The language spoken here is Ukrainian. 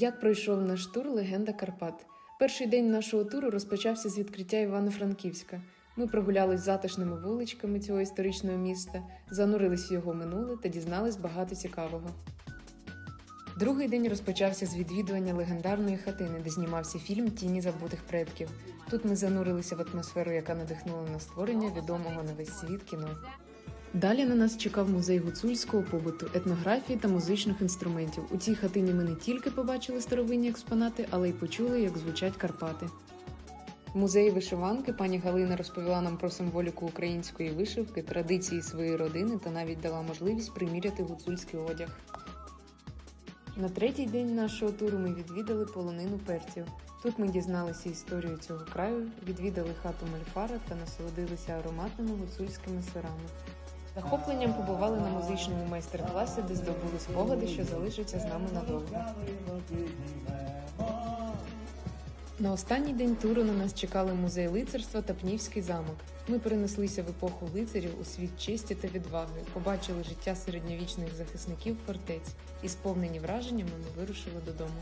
Як пройшов наш тур Легенда Карпат? Перший день нашого туру розпочався з відкриття Івано-Франківська. Ми прогулялись затишними вуличками цього історичного міста, занурились в його минуле та дізнались багато цікавого. Другий день розпочався з відвідування легендарної хатини, де знімався фільм Тіні забутих предків. Тут ми занурилися в атмосферу, яка надихнула на створення відомого на весь світ кіно. Далі на нас чекав музей гуцульського побуту, етнографії та музичних інструментів. У цій хатині ми не тільки побачили старовинні експонати, але й почули, як звучать Карпати. В музеї вишиванки пані Галина розповіла нам про символіку української вишивки, традиції своєї родини та навіть дала можливість приміряти гуцульський одяг. На третій день нашого туру ми відвідали полонину перців. Тут ми дізналися історію цього краю, відвідали хату Мальфара та насолодилися ароматними гуцульськими сирами. Захопленням побували на музичному майстер-класі, де здобули спогади, що залишаться з нами надовго. На останній день туру на нас чекали музей лицарства та Пнівський замок. Ми перенеслися в епоху лицарів у світ честі та відваги, побачили життя середньовічних захисників фортець і, сповнені враженнями, ми вирушили додому.